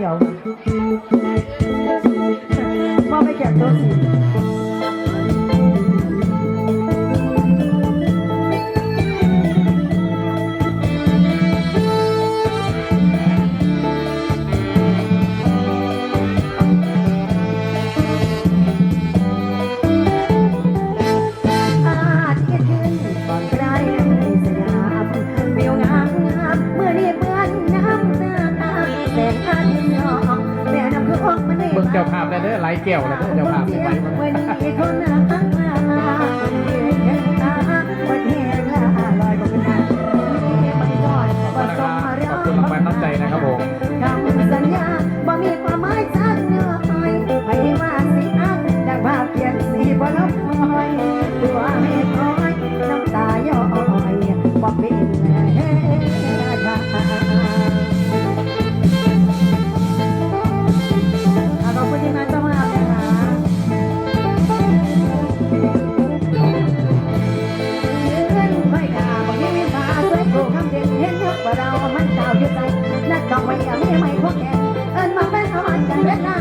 要不ายแก้วแล้วเดี๋ยวพาไปวันนี้ไอ้คนนะ อย่าไม่ให้ไม่พวกแกเอิญมาเป็นสวรรค์กันเวทนา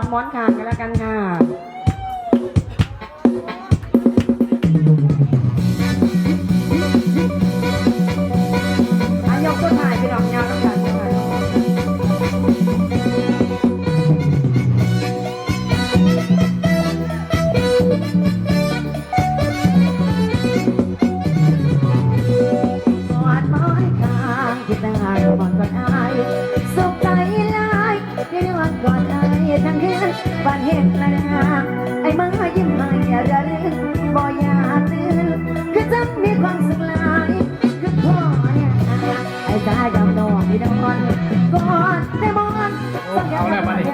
อนม้อนคาน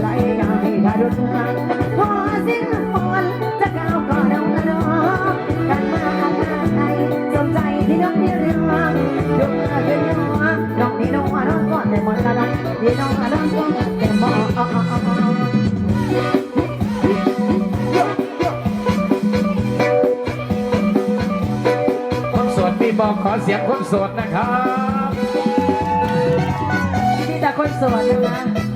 ไหลนายดาดุนรัพอสิ้นฝนจะก้าวก่อนเอาล้อกันมาข้างหน้ในสนใจที่น้องที่เรื่องเธอน้องน้องนี่น้องน้อก่อนแต่มันละลันี่น้องน้อก่อนแต่มอบอกขอเสียงคนโสดนะครับ ที่แต่คนโสดนะคะ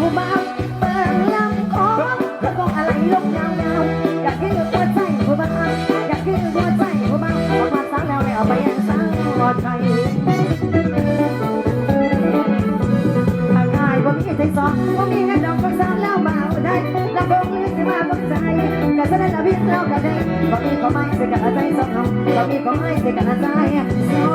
ผู้บ่าวเบิงลำคอเพิ่นอะไรลงยาวๆอยากให้หัวใจผู้บ่าวอยากให้หัวใจผู้บ่าวบอกว่าสาแล้วแล้วไปยังสาวหัใจอายบ่มีใจซ้อบ่มีเงินดอกฟังสาแล้วบ่าวได้ลำบงลืมสิมาบ่ใจก็จะได้ละพี่เราก็ได้บ่มีก็ไม่สิกะใจซ้อบ่มีก็ไม่สิกะใจซ้อ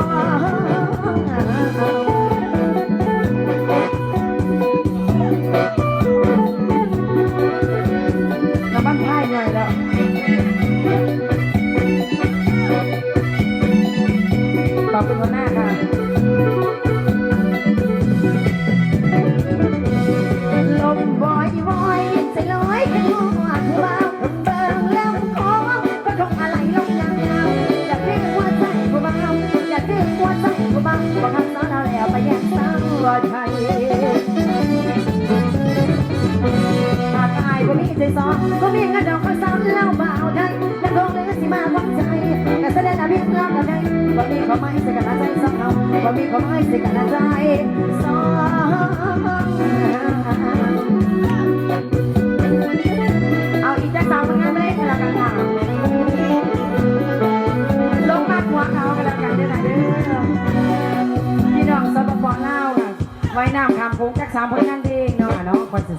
Barcelona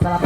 hasta.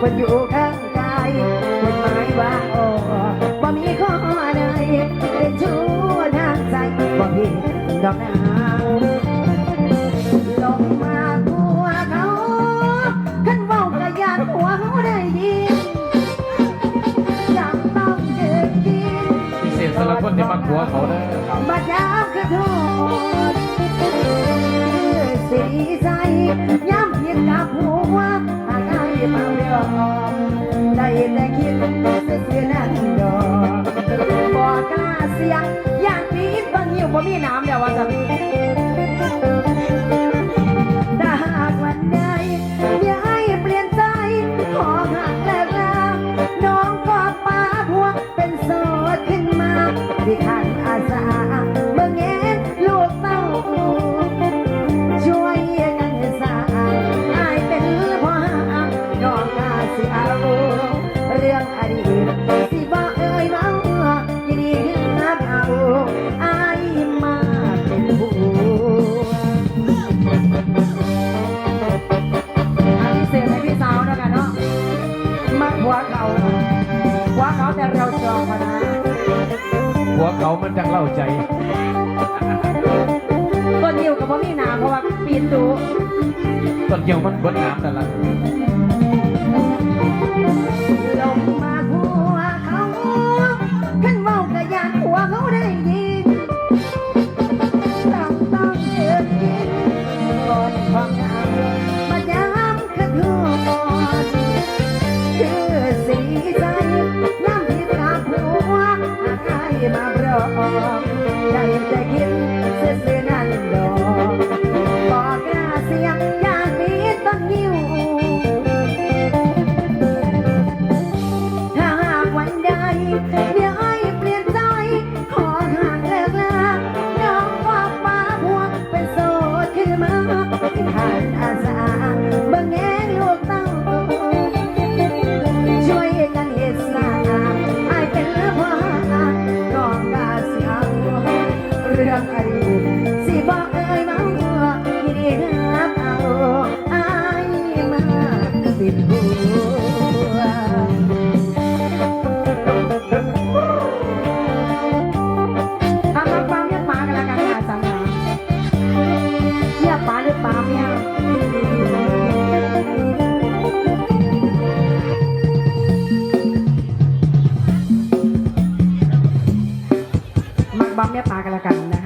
คนอยู่ข้างกายคนหมายว่าโอ้บ่มีข้อใดเป็นชู้ทางใจบ่ผิดดอกนะลงมาหัวเขาขันเว้ากระยานหัวเขาได้ดีจำต้องเจ็บกิพิเศษสำหรับคนที่มักหัวเขาได้บัดยามคือทุก มังเดียวได้แต่คิดเสียนั่นดอกบอกกล้าเสียงอย่างนี้บางอยู่งบ่มีน้ำเดียวว่าจะ มันจังเล่าใจต้นเยิวกับพ่อพี่นาเพราะว่าปีนดูต้นเกี่ยวมันบดน้ำแต่ละ แม่ปลากันละกันนะคะ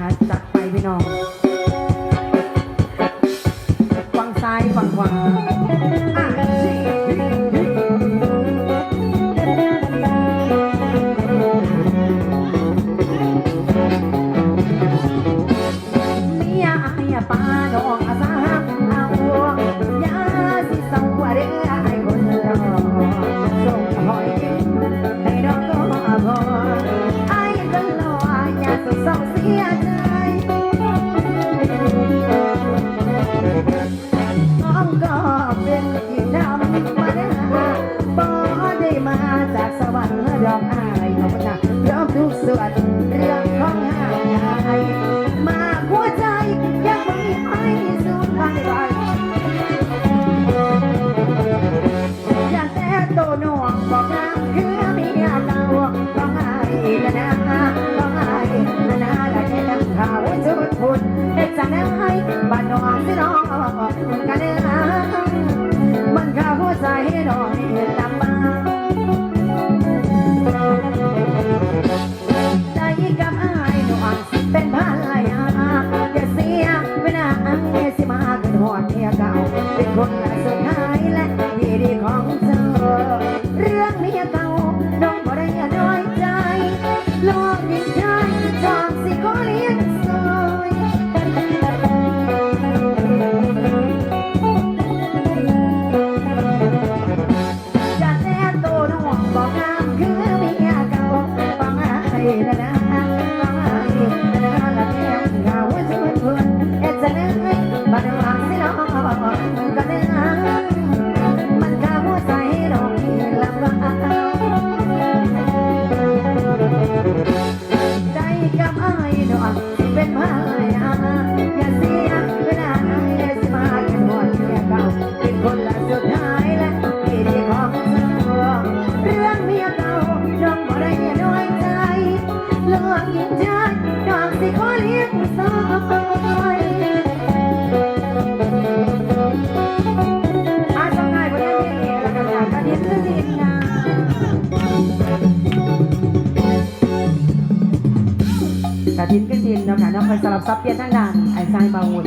กระดินก็ดินเนาะค่ะน้องคอยสลับซับเปลี่ยนทั้งด่านไอ้ไส้บาวุ่น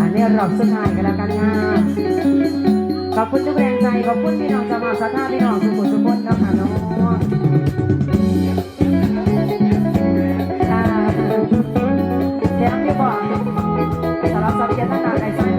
อันนี้รอบสุดท้ายกันแล้วกันนะขอบคุณทุกแรงใจขอบคุณพี่น้องจสมาสัทธาพี่น้องทุกคนทุกคนเนาะค่ะเนาะเดี๋ยวจะบอกสำหรับสับเจตนอ้ไส้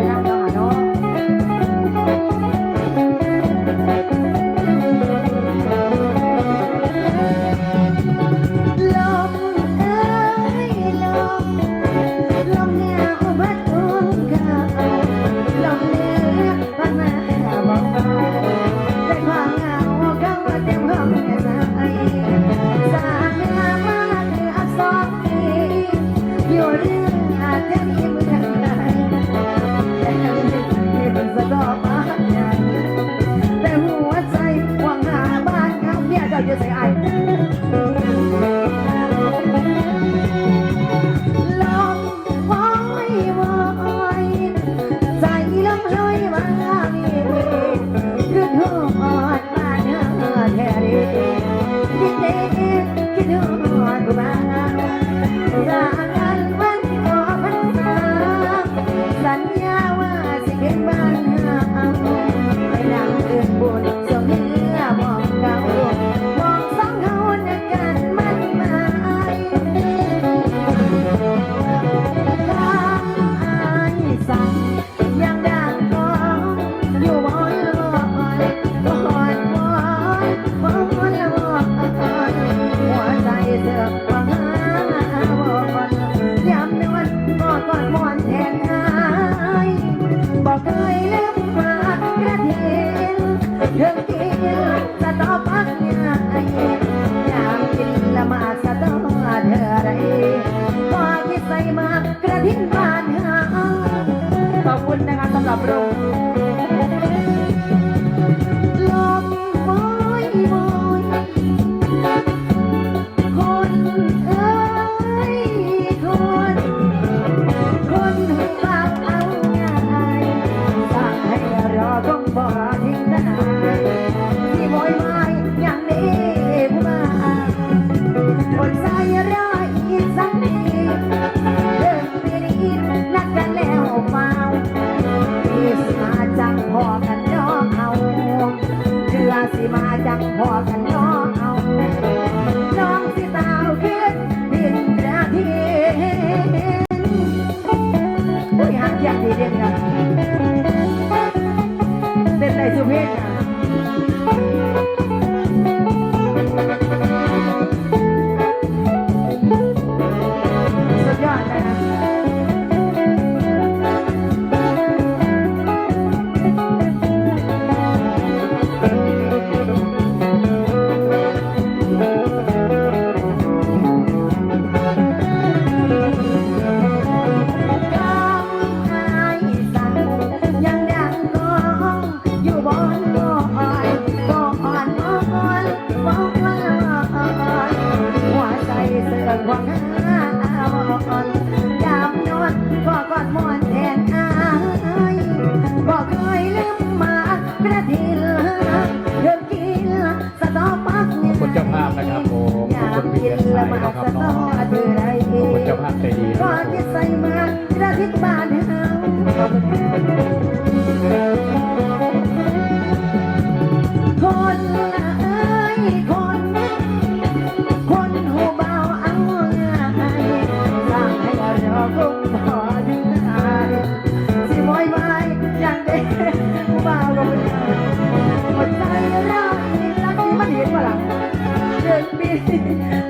คุณเจ้าภาพนะครับผมคุพี่เงินะครับน้คุเจ้าภาพใจดี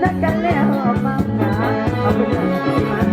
นักกันแล้วมาหาเอาลูกหลานมา